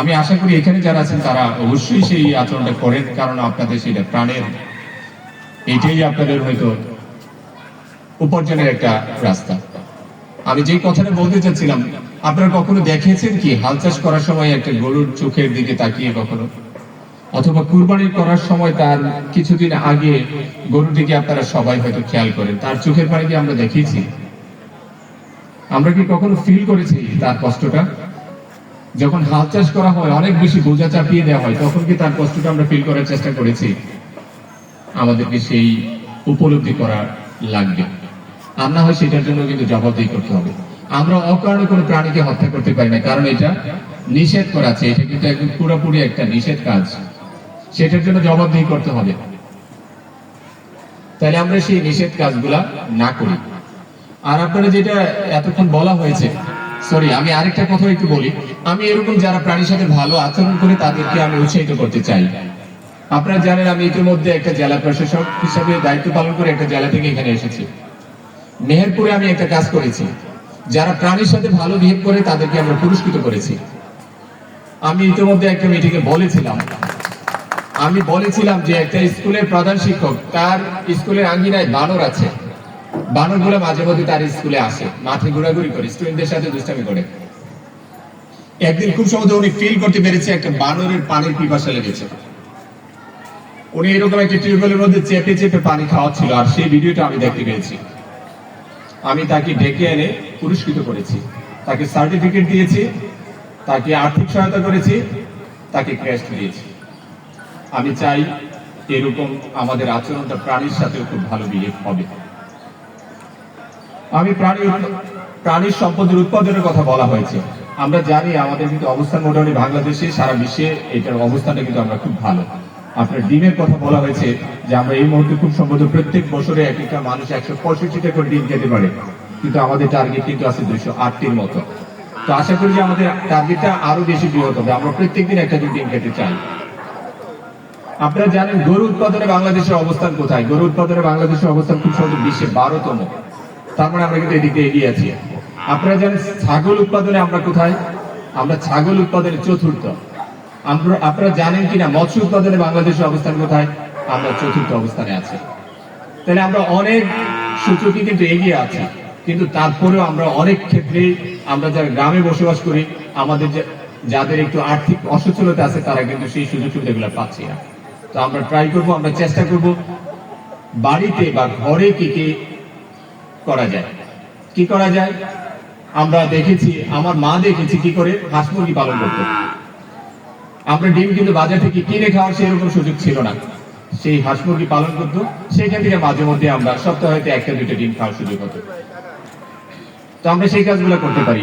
আমি আশা করি এখানে যারা আছেন, তারা অবশ্যই সেই আচরণটা করেন, কারণ আপনাদের সেটা প্রাণের। এটাই আপনাদের হয়তো উপার্জনের একটা রাস্তা। আমি যেই কথাটা বলতে চাচ্ছিলাম, আপনারা কখনো দেখেছেন কি, হাল চাষ করার সময় একটা গরুর চোখের দিকে তাকিয়ে কখনো? অথবা কুরবানি করার সময় তার কিছুদিন আগে গরুটিকে আপনারা সবাই হয়তো খেয়াল করেন, তার চোখের পানি কি আমরা দেখিয়েছি? আমরা কি কখনো ফিল করেছি তার কষ্টটা? যখন হাল চাষ করা হয়, অনেক বেশি বোঝা চাপিয়ে দেওয়া হয়, তখন কি তার কষ্টটা আমরা ফিল করার চেষ্টা করেছি? আমাদেরকে সেই উপলব্ধি করা লাগবে। আর না হয় সেটার জন্য কিন্তু জবাবদিহি করতে হবে। আমরা অকারণে কোনো প্রাণীকে হত্যা করতে পারি না, কারণ এটা নিষেধ করা আছে। এটা কিন্তু একদম পুরোপুরি একটা নিষেধ কাজ। সেটার জন্য জবাবদিহি করতে হবে। তাহলে আমরা সেই নিষেধ কাজগুলা না করি। আর আপনারা যেটা এতক্ষণ বলা হয়েছে সরি আমি আরেকটা কথা একটু বলি। আমি এরকম যারা প্রাণীর সাথে ভালো আচরণ করে, তাদেরকে আমি উৎসাহিত করতে চাই। আপনারা জানেন আমি ইতিমধ্যে একটা জেলা প্রশাসক হিসাবে দায়িত্ব পালন করে একটা জেলা থেকে এখানে এসেছি। মেহেরপুরে আমি একটা কাজ করেছি। যারা প্রাণীর সাথে ভালো বিহেভ করে, তাদেরকে আমরা পুরস্কৃত করেছি। আমি ইতিমধ্যে একটা মিটিংয়ে বলেছিলাম। আমি বলেছিলাম যে একটা স্কুলের প্রধান শিক্ষক, তার স্কুলের আঙ্গিনায় বানর আছে। বানরগুলো মাঝে মধ্যে তার স্কুলে আসে, মাঠে ঘোরাঘুরি করে স্টুডেন্টদের সাথে দুষ্টামি করে। একদিন খুব সহজে উনি ফিল করতে পেরেছে একটা বানরের পানির পিপাসা লেগেছে। উনি এরকম একটা টিউবওয়েলের মধ্যে চেপে চেপে পানি খাওয়াচ্ছিল, আর সেই ভিডিওটা আমি দেখতে পেয়েছি। আমি তাকে ডেকে এনে পুরস্কৃত করেছি। তাকে সার্টিফিকেট দিয়েছি, তাকে আর্থিক সহায়তা করেছি, তাকে ক্যাশ দিয়েছি। আমি চাই এরকম আমাদের আচরণটা প্রাণীর সাথে খুব ভালো বিহেভ হবে। আমি প্রাণী, প্রাণীর সম্পদের উৎপাদনের কথা বলা হয়েছে। আমরা জানি আমাদের কিন্তু অবস্থান মোটামুটি বাংলাদেশে, সারা বিশ্বে এটার অবস্থানটা কিন্তু আমরা খুব ভালো। আপনার ডিমের কথা বলা হয়েছে যে আমরা এই মুহূর্তে খুব সম্ভবত প্রত্যেক বছরে এক একটা মানুষ একশো পঁয়ষট্টিটা করে ডিম খেতে পারে। কিন্তু আমাদের টার্গেট কিন্তু আছে দুইশো আটটির মতো। তো আশা করি যে আমাদের টার্গেটটা আরও বেশি বৃহৎ হবে। আমরা প্রত্যেক দিন একটা করে ডিম খেতে চাই। আপনারা জানেন গরু উৎপাদনে বাংলাদেশের অবস্থান কোথায়? গরু উৎপাদনে বাংলাদেশের অবস্থান খুব সম্ভবত বিশ্বে বারোতম। তার মানে আমরা কিন্তু এদিকে এগিয়ে আছি। আপনারা জানেন ছাগল উৎপাদনে আমরা কোথায়? আমরা ছাগল উৎপাদনে চতুর্থ। আমরা, আপনারা জানেন কিনা মৎস্য উৎপাদনে বাংলাদেশের অবস্থান কোথায়? আমরা চতুর্থ অবস্থানে আছি। তাহলে আমরা অনেক সূচকে কিন্তু এগিয়ে আছি। কিন্তু তারপরেও আমরা অনেক ক্ষেত্রে আমরা যারা গ্রামে বসবাস করি, আমাদের যে- যাদের একটু আর্থিক অসচ্ছলতা আছে, তারা কিন্তু সেই সুযোগ সুবিধাগুলো পাচ্ছি না। তো আমরা ট্রাই করব, আমরা চেষ্টা করব বাড়িতে বা ঘরে কি কি করা যায়। কি করা যায়? আমরা দেখেছি, আমার মা দেখেছি কি করে হাঁস মুরগি পালন করতে। আমরা ডিম কিন্তু বাজার থেকে কিনে খাওয়ার সেরকম সুযোগ ছিল না। সেই হাঁস মুরগি পালন করতো। সেখান থেকে মাঝে মধ্যে আমরা সপ্তাহে একটা দুইটা ডিম খাওয়ার সুযোগ হতো। তো আমরা সেই কাজগুলো করতে পারি।